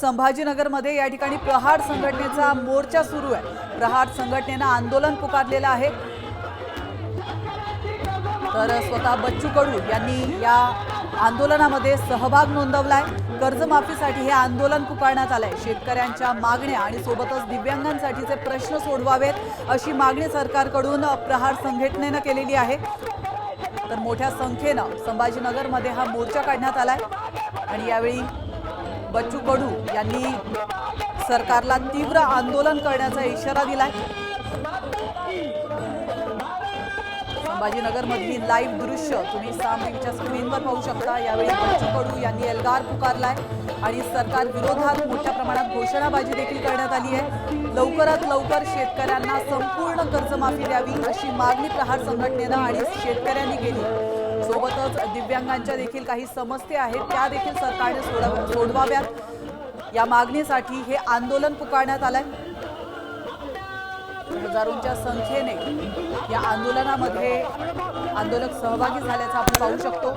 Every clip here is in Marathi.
संभाजीनगरमध्ये या ठिकाणी प्रहार संघटनेचा मोर्चा सुरू आहे. प्रहार संघटनेनं आंदोलन पुकारलेलं आहे. तर स्वतः बच्चू कडू यांनी या आंदोलनामध्ये सहभाग नोंदवलाय. कर्जमाफीसाठी हे आंदोलन पुकारण्यात आलंय. शेतकऱ्यांच्या मागण्या आणि सोबतच दिव्यांगांसाठीचे प्रश्न सोडवावेत अशी मागणी सरकारकडून प्रहार संघटनेनं केलेली आहे. तर मोठ्या संख्येनं संभाजीनगरमध्ये हा मोर्चा काढण्यात आलाय. आणि यावेळी बच्चू कडू यांनी सरकारला तीव्र आंदोलन करण्याचा इशारा दिलाय. संभाजीनगरमधली लाईव्ह दृश्य तुम्ही साम स्क्रीनवर पाहू शकता. यावेळी बच्चू कडू यांनी एल्गार पुकारलाय आणि सरकार विरोधात मोठ्या प्रमाणात घोषणाबाजी देखील करण्यात आली आहे. लवकरात लवकर शेतकऱ्यांना संपूर्ण कर्जमाफी द्यावी अशी मागणी प्रहार संघटनेनं आणि शेतकऱ्यांनी केली. सोबतच दिव्यांगांच्या देखील काही समस्या आहेत त्या देखील सरकारने सोडव सोडवाव्यात. या मागणीसाठी हे आंदोलन पुकारण्यात आलंय. हजारोंच्या संख्येने या आंदोलनामध्ये आंदोलक सहभागी झाल्याचं आपण पाहू शकतो.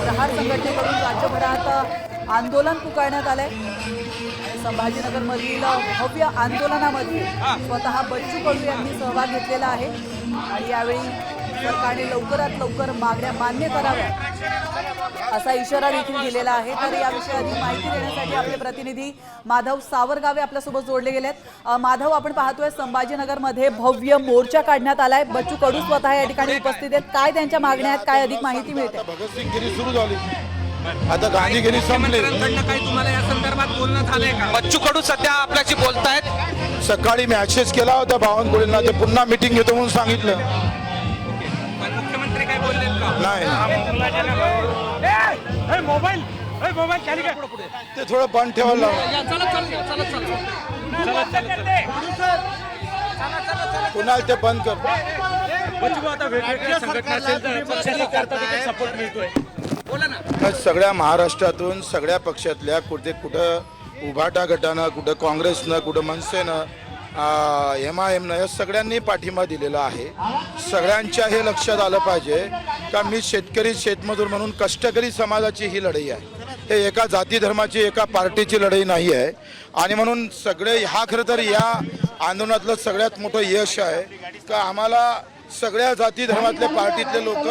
प्रहार संघटनेकडून राज्यभरात आंदोलन पुकारण्यात आलंय. संभाजीनगरमधील भव्य आंदोलनामध्ये स्वतः बच्चू कडू यांनी सहभाग घेतलेला आहे. आणि यावेळी सरकारने लवकरात लवकर मागण्या मान्य कराव्या असा इशारा देखील दिलेला आहे. तर याविषयी अधिक माहिती देण्यासाठी आपले प्रतिनिधी माधव सावरगावे आपल्यासोबत जोडले गेलेत. माधव आपण पाहतोय संभाजीनगरमध्ये भव्य मोर्चा काढण्यात आलाय. बच्चू कडू स्वतः या ठिकाणी उपस्थित आहेत. काय त्यांच्या मागण्या आहेत? काय अधिक माहिती मिळते? आता गांधीगिरी संपले मुख्यमंत्र्यांकडनं काही तुम्हाला या संदर्भात बोलणं झालंय का बच्चू कडू सध्या आपल्याशी बोलतायत सकाळी मॅसेज केला होता बावनकुळेंना ते पुन्हा मिटिंग घेतो म्हणून सांगितलं पण मुख्यमंत्री काय बोललेत का नाही मोबाईल मोबाईल खाली काय ते थोडं बंद ठेवायला लावा. पुन्हा ते बंद कर आता वेगवेगळ्या संघटना असेल तर करता सपोर्ट मिळतोय सगळ्या महाराष्ट्रातून सगळ्या पक्षातल्या कुठे कुठं उभाटा गटानं कुठं काँग्रेसनं कुठं मनसेनं एम आय एमनं या सगळ्यांनी पाठिंबा दिलेला आहे. सगळ्यांच्या हे लक्षात आलं पाहिजे का मी शेतकरी शेतमजूर म्हणून कष्टकरी समाजाची ही लढाई आहे. हे एका जाती धर्माची एका पार्टीची लढाई नाही आहे. आणि म्हणून सगळे हा खरं तर या आंदोलनातलं सगळ्यात मोठं यश आहे. का आम्हाला सगळ्या जाती धर्मातल्या पार्टीतले लोक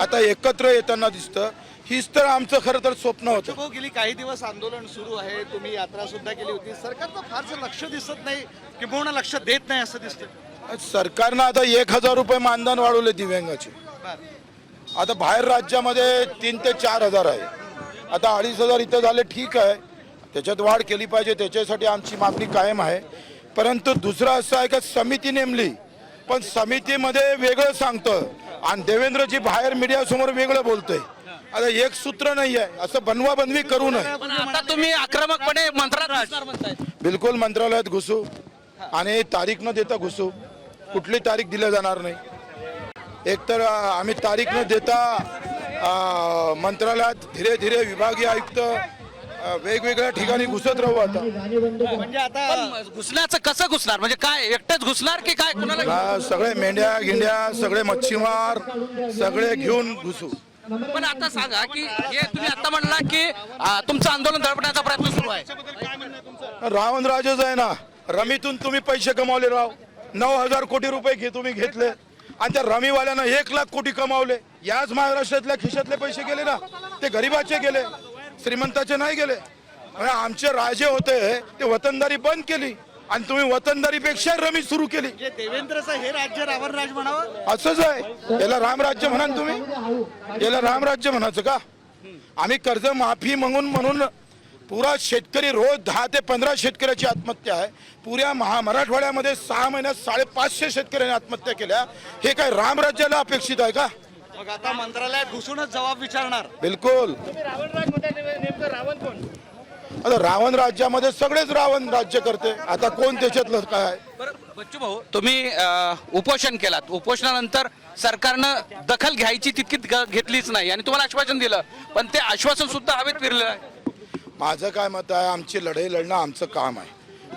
आता एकत्र येताना दिसतं. हीच तर आमचं खरं तर स्वप्न होतं. गेली काही दिवस आंदोलन सुरू आहे तुम्ही यात्रा सुद्धा केली होती. सरकारचं फारसं लक्ष दिसत नाही किंबहुना लक्ष देत नाही असं दिसतं सरकारनं आता एक हजार रुपये मानधन वाढवले दिव्यांगाचे. आता बाहेर राज्यामध्ये तीन ते चार हजार आहे. आता अडीच हजार इथं झाले ठीक आहे. त्याच्यात वाढ केली पाहिजे त्याच्यासाठी आमची मागणी कायम आहे. परंतु दुसरं असं आहे का समिती नेमली. पण समितीमध्ये वेगळं सांगतं. आणि देवेंद्रजी बाहेर मीडियासमोर वेगळं बोलतोय. आता एक सूत्र नाही आहे. असं बनवा बनवी करू नये. पण आता तुम्ही आक्रमकपणे घुसणार म्हणताय. बिलकुल मंत्रालयात घुसू. आणि तारीख न देता घुसू. कुठली तारीख दिल्या जाणार नाही. एकतर अं, आम्ही तारीख न देता अं, मंत्रालयात धीरे धीरे विभागीय आयुक्त अं, वेगवेगळ्या ठिकाणी घुसत राहू आता. म्हणजे आता पण घुसण्याचं कसं घुसणार? म्हणजे काय एकटंच घुसणार की काय कुणाला हा, सगळे मेंढ्या गिंड्या सगळे मच्छीमार सगळे घेऊन घुसू. पण आता सांगा की हे तुम्ही आता म्हणला की आ, तुमचं आंदोलन दडपण्याचा प्रयत्न सुरू आहे. रावण राजेच आहे ना रमीतून तुम्ही पैसे कमावले राव. नऊ हजार कोटी रुपये घे तुम्ही घेतले. आणि त्या रमीवाल्यानं एक लाख कोटी कमावले. याच महाराष्ट्रातल्या खिशातले पैसे गेले ना ते गरीबाचे गेले श्रीमंताचे नाही गेले. म्हणजे आमचे राजे होते ते वतनदारी बंद केली. आणि तुम्ही वतनदारीपेक्षा रमी सुरू केली. देवेंद्रचं हे राज्य रावण राज म्हणावं? असंच आहे. याला रामराज्य म्हणा तुम्ही? याला रामराज्य म्हणायचं का? आम्ही कर्ज माफी म्हणून म्हणून पुरा शेतकरी रोज दहा ते पंधरा शेतकऱ्याची आत्महत्या आहे. पुऱ्या महा मराठवाड्यामध्ये सहा महिन्यात साडेपाचशे शेतकऱ्यांनी आत्महत्या केल्या. हे काय रामराज्याला अपेक्षित आहे का? मग आता मंत्रालयात घुसूनच जबाब विचारणार. बिलकुल. नेमकं रावण कोण? आता रावण राज्यामध्ये सगळेच रावण राज्य करते. आता कोण त्याच्यातलं काय बच्चू भाऊ तुम्ही अ, उपोषण केलात. उपोषणानंतर सरकारनं दखल घ्यायची तितकी ग- घेतलीच नाही. आणि तुम्हाला आश्वासन दिलं. पण ते आश्वासन सुद्धा हवेत फिरलेलं आहे. माझं काय मत आहे आमची लढाई लढणं आमचं काम आहे.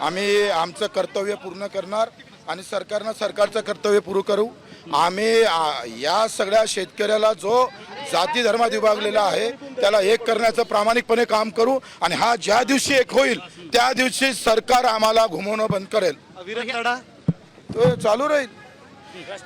आम्ही आमचं कर्तव्य पूर्ण करणार आणि सरकारनं सरकारचं कर्तव्य पूर्ण करू. आम्ही आ, या सगळ्या शेतकऱ्याला जो जाती धर्मात विभागलेला आहे. त्याला एक करण्याचं प्रामाणिकपणे काम करू आणि हा ज्या दिवशी एक होईल त्या दिवशी सरकार आम्हाला घुमवणं बंद करेल. तो चालू राहील.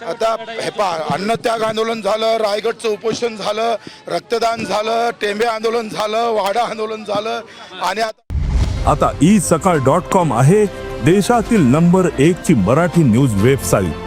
आता हे पहा अन्नत्याग आंदोलन झालं रायगडचं उपोषण झालं रक्तदान झालं टेंबे आंदोलन झालं वाडा आंदोलन झालं आणि आता आता ई सकाळ डॉट कॉम आहे देशातील नंबर एक ची मराठी न्यूज वेबसाईट.